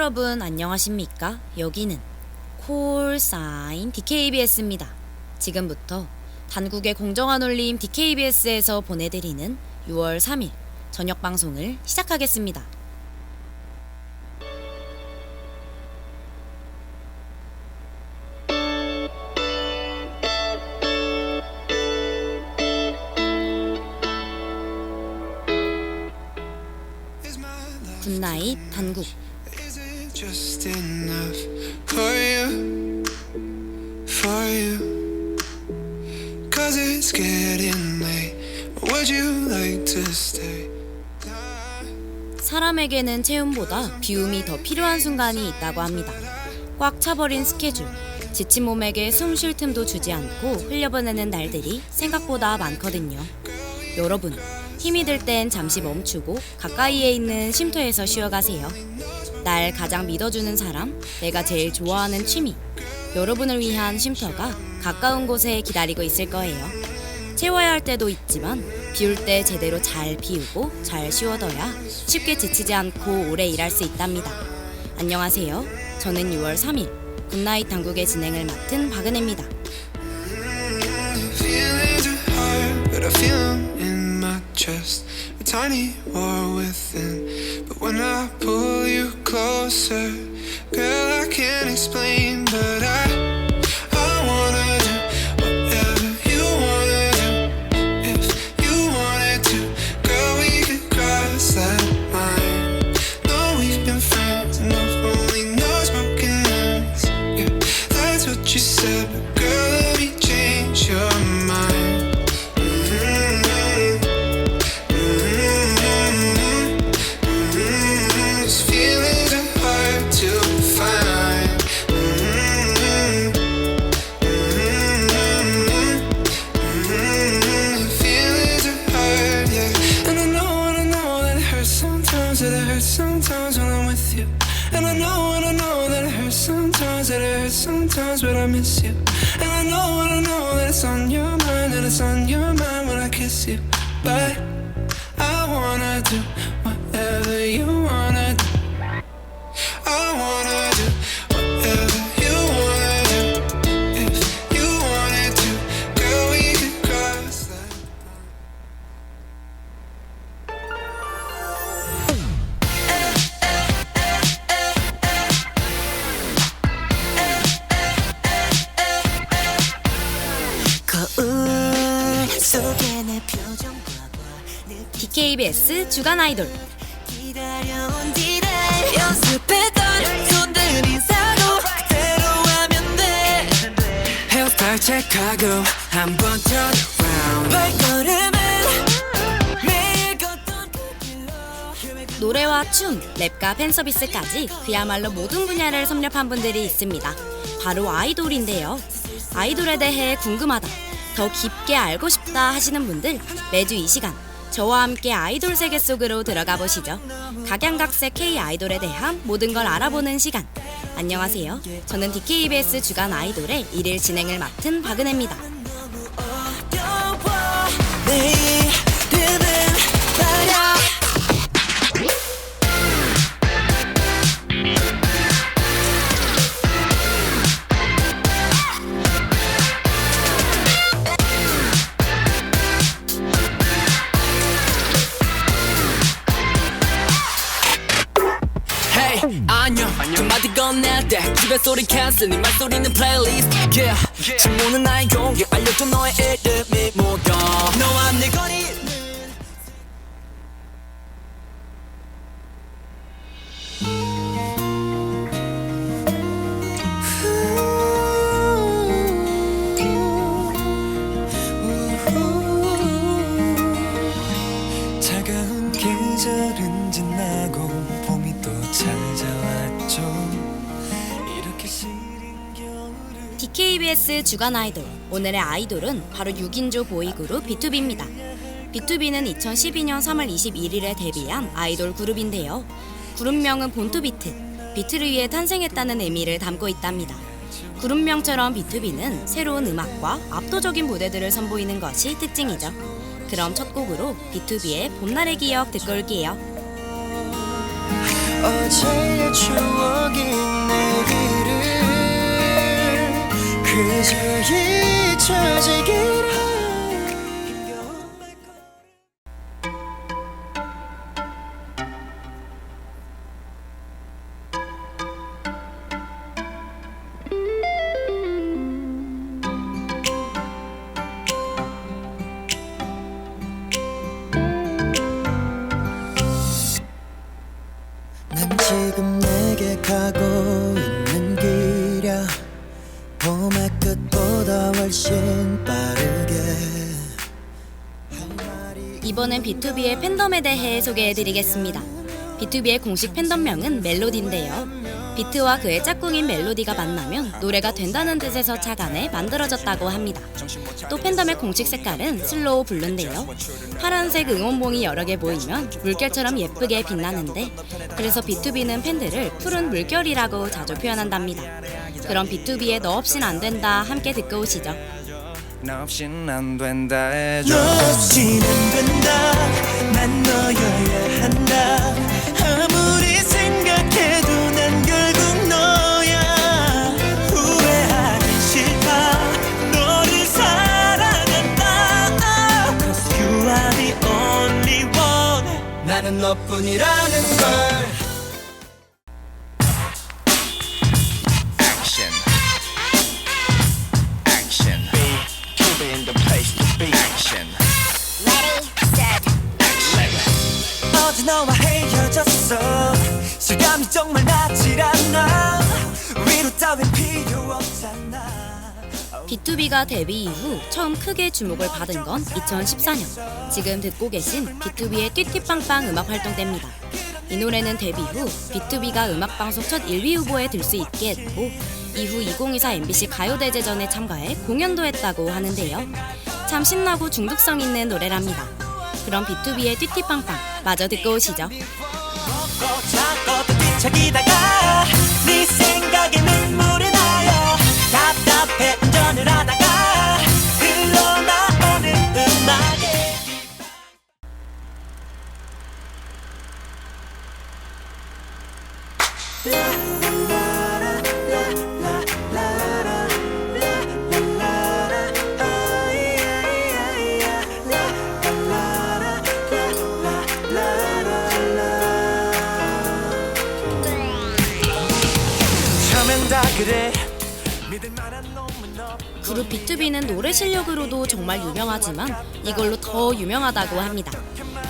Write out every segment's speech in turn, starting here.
여러분 안녕하십니까? 여기는 콜사인 DKBS입니다. 지금부터 단국의 공정한 올림 DKBS에서 보내드리는 6월 3일 저녁 방송을 시작하겠습니다. 굿나잇 단국 just enough for you? For you? Cause it's getting late. Would you like to stay? 사람에게는 체온보다 비움이 더 필요한 순간이 있다고 합니다. 꽉 차버린 스케줄, 지친 몸에게 숨 쉴 틈도 주지 않고 흘려보내는 날들이 생각보다 많거든요. 여러분, 힘이 들 땐 잠시 멈추고 가까이에 있는 쉼터에서 쉬어가세요. 날 가장 믿어주는 사람, 내가 제일 좋아하는 취미, 여러분을 위한 쉼터가 가까운 곳에 기다리고 있을 거예요. 채워야 할 때도 있지만 비울 때 제대로 잘 비우고 잘 쉬워둬야 쉽게 지치지 않고 오래 일할 수 있답니다. 안녕하세요. 저는 6월 3일 굿나잇 당국의 진행을 맡은 박은혜입니다. Chest. Tiny war within. But when I pull you closer, girl, I can't explain, but. I it's on your mind, that it's on your mind when I kiss you. But I wanna do whatever you wanna do. I wanna 거울 속에 내 표정 봐봐 DKBS 주간 아이돌. 기다려온 뒤를 연습했던 손들 인사도 그대로 하면 돼. 헤어스타일 체크하고 한번 turn around 발걸음은 매일 걷던 그 길로 계획은 노래와 춤, 랩과 팬 서비스까지 그야말로 모든 분야를 섭렵한 분들이 있습니다. 바로 아이돌인데요. 아이돌에 대해 궁금하다, 더 깊게 알고 싶다 하시는 분들 매주 이 시간 저와 함께 아이돌 세계 속으로 들어가 보시죠. 각양각색 K 아이돌에 대한 모든 걸 알아보는 시간. 안녕하세요. 저는 DKBS 주간 아이돌의 일일 진행을 맡은 박은혜입니다. 건넬 때 집에 소리 캔슬, 네 말소리는 플레이리스트. Yeah, 질문은 나의 용기. 알려줘 너의 이름이 뭐야? 주간 아이돌 오늘의 아이돌은 바로 6인조 보이그룹 B2B입니다. B2B는 2012년 3월 21일에 데뷔한 아이돌 그룹인데요. 그룹명은 본투비트, 비트를 위해 탄생했다는 의미를 담고 있답니다. 그룹명처럼 B2B는 새로운 음악과 압도적인 무대들을 선보이는 것이 특징이죠. 그럼 첫 곡으로 B2B의 봄날의 기억 듣고 올게요. 어제의 추억인 내일을 그저 잊혀지기 B2B의 팬덤에 대해 소개해드리겠습니다. B2B의 공식 팬덤명은 멜로디인데요. 비트와 그의 짝꿍인 멜로디가 만나면 노래가 된다는 뜻에서 착안해 만들어졌다고 합니다. 또 팬덤의 공식 색깔은 슬로우 블루인데요. 파란색 응원봉이 여러 개 보이면 물결처럼 예쁘게 빛나는데 그래서 B2B는 팬들을 푸른 물결이라고 자주 표현한답니다. 그럼 B2B의 너 없인 안 된다 함께 듣고 오시죠. 너 없인 안 된다 해줘. 너 없이는 된다. 난 너여야 한다. 아무리 생각해도 난 결국 너야. 후회하기 싫다. 너를 사랑한다. Cause you are the only one. 나는 너뿐이라는 걸 헤어졌어 실감이 정말 나질 않아 위로 따윈 필요 없잖아 B2B가 데뷔 이후 처음 크게 주목을 받은 건 2014년. 지금 듣고 계신 B2B의 띠띠빵빵 음악 활동 때입니다. 이 노래는 데뷔 후 B2B가 음악 방송 첫 1위 후보에 들 수 있게 했고 이후 2024 MBC 가요대제전에 참가해 공연도 했다고 하는데요. 참 신나고 중독성 있는 노래랍니다. 그럼 B2B의 띠띠빵빵 마저 듣고 오시죠. 뒤척이다가 네 그룹 B2B는 노래 실력으로도 정말 유명하지만 이걸로 더 유명하다고 합니다.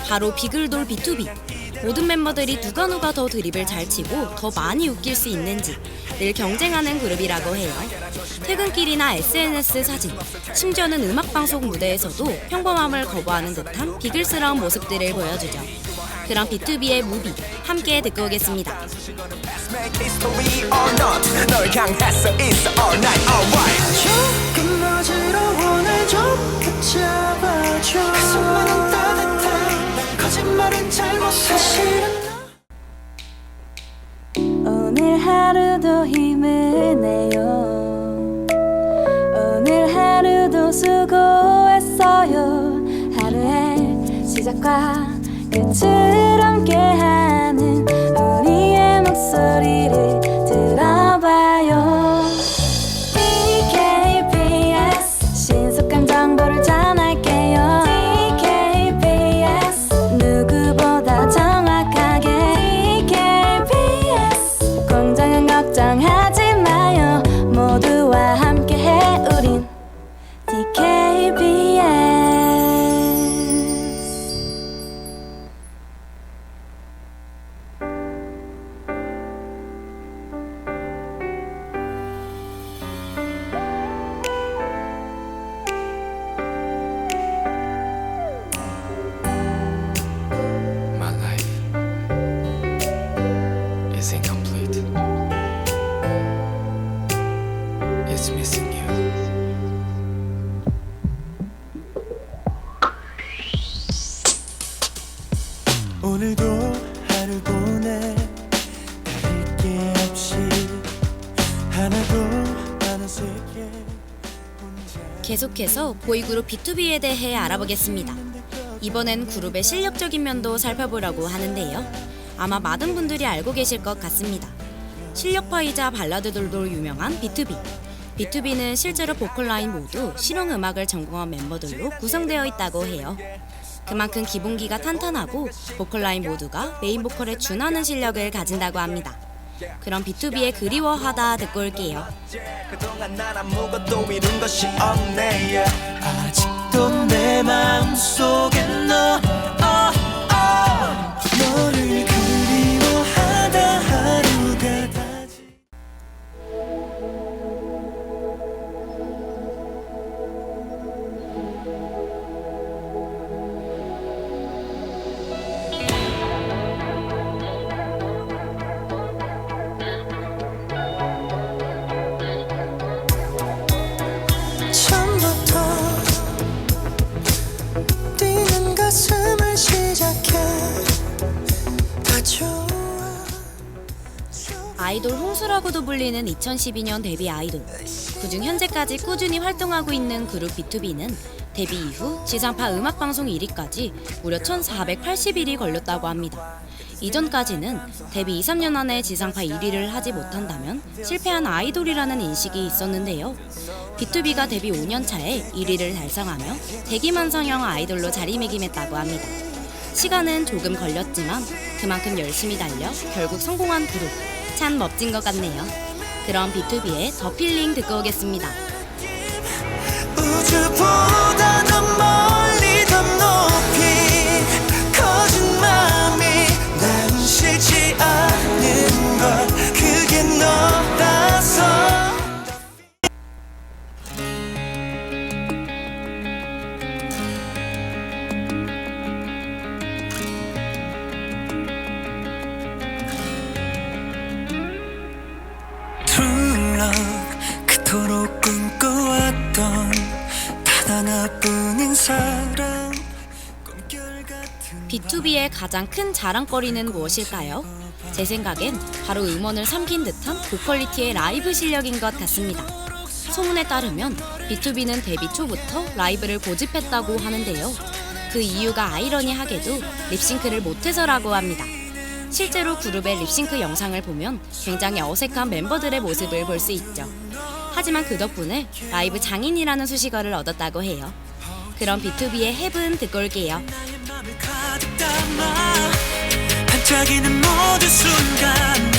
바로 비글돌 B2B. 모든 멤버들이 누가 누가 더 드립을 잘 치고 더 많이 웃길 수 있는지 늘 경쟁하는 그룹이라고 해요. 퇴근길이나 SNS 사진, 심지어는 음악방송 무대에서도 평범함을 거부하는 듯한 비글스러운 모습들을 보여주죠. 그럼 B2B의 무비 함께 듣고 오겠습니다. 하 계속해서 보이그룹 B2B에 대해 알아보겠습니다. 이번엔 그룹의 실력적인 면도 살펴보려고 하는데요. 아마 많은 분들이 알고 계실 것 같습니다. 실력파이자 발라드들로 유명한 B2B. B2B는 실제로 보컬 라인 모두 실용 음악을 전공한 멤버들로 구성되어 있다고 해요. 그만큼 기본기가 탄탄하고 보컬 라인 모두가 메인 보컬에 준하는 실력을 가진다고 합니다. 그럼 B2B의 그리워하다 듣고 올게요. 그동안 난 아무것도 이룬 것이 없네. 아직도 내 마음속에 너 홍수라고도 불리는 2012년 데뷔 아이돌. 그중 현재까지 꾸준히 활동하고 있는 그룹 B2B는 데뷔 이후 지상파 음악방송 1위까지 무려 1,480일이 걸렸다고 합니다. 이전까지는 데뷔 2, 3년 안에 지상파 1위를 하지 못한다면 실패한 아이돌이라는 인식이 있었는데요. B2B가 데뷔 5년 차에 1위를 달성하며 대기만성형 아이돌로 자리매김했다고 합니다. 시간은 조금 걸렸지만 그만큼 열심히 달려 결국 성공한 그룹. 참 멋진 것 같네요. 그럼 B2B의 더 필링 듣고 오겠습니다. 우주보다 B2B의 가장 큰 자랑거리는 무엇일까요? 제 생각엔 바로 음원을 삼킨 듯한 고퀄리티의 라이브 실력인 것 같습니다. 소문에 따르면 B2B는 데뷔 초부터 라이브를 고집했다고 하는데요. 그 이유가 아이러니하게도 립싱크를 못해서라고 합니다. 실제로 그룹의 립싱크 영상을 보면 굉장히 어색한 멤버들의 모습을 볼 수 있죠. 하지만 그 덕분에 라이브 장인이라는 수식어를 얻었다고 해요. 그럼 B2B의 헤븐 듣고 올게요. 담아 반짝이는 모든 순간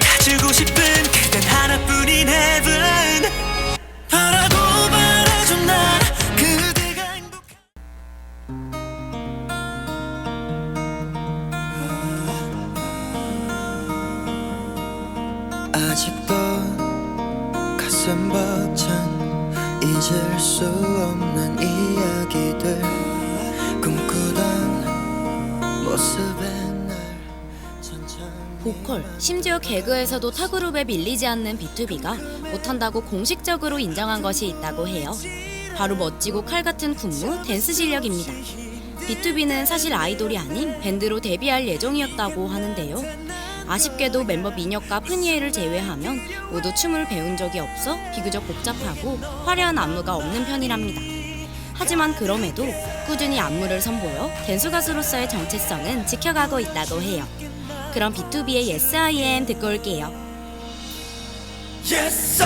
가지고 싶은 그댄 하나 개그에서도 타 그룹에 밀리지 않는 B2B가 못한다고 공식적으로 인정한 것이 있다고 해요. 바로 멋지고 칼 같은 군무, 댄스 실력입니다. B2B는 사실 아이돌이 아닌 밴드로 데뷔할 예정이었다고 하는데요. 아쉽게도 멤버 민혁과 프니에를 제외하면 모두 춤을 배운 적이 없어 비교적 복잡하고 화려한 안무가 없는 편이랍니다. 하지만 그럼에도 꾸준히 안무를 선보여 댄스 가수로서의 정체성은 지켜가고 있다고 해요. 그럼 B2B의 Yes I Am 듣고 올게요. Yes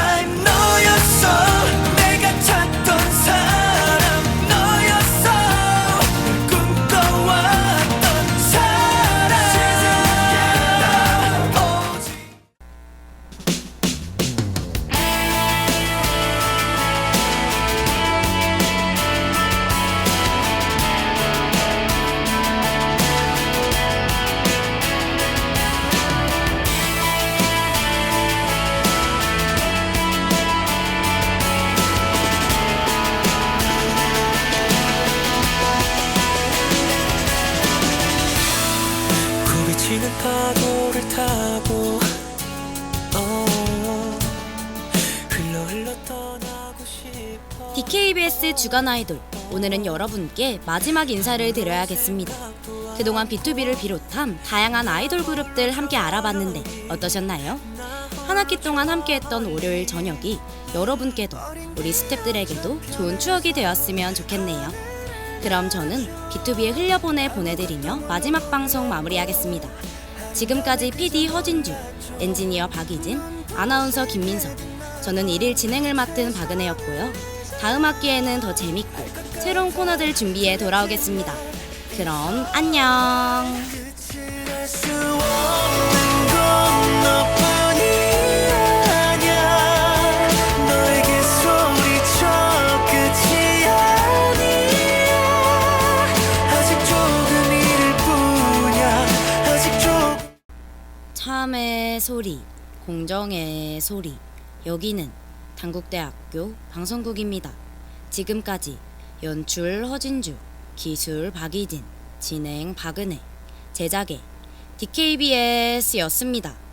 주간 아이돌 오늘은 여러분께 마지막 인사를 드려야겠습니다. 그동안 B2B를 비롯한 다양한 아이돌 그룹들 함께 알아봤는데 어떠셨나요? 한 학기 동안 함께했던 월요일 저녁이 여러분께도 우리 스탭들에게도 좋은 추억이 되었으면 좋겠네요. 그럼 저는 B2B의 흘려보내 보내드리며 마지막 방송 마무리하겠습니다. 지금까지 PD 허진주, 엔지니어 박이진, 아나운서 김민석, 저는 일일 진행을 맡은 박은혜였고요. 다음 학기에는 더 재밌고 새로운 코너들 준비해 돌아오겠습니다. 그럼 안녕. 참의 소리, 공정의 소리. 여기는 당국대학교 방송국입니다. 지금까지 연출 허진주, 기술 박이진, 진행 박은혜, 제작의 DKBS였습니다.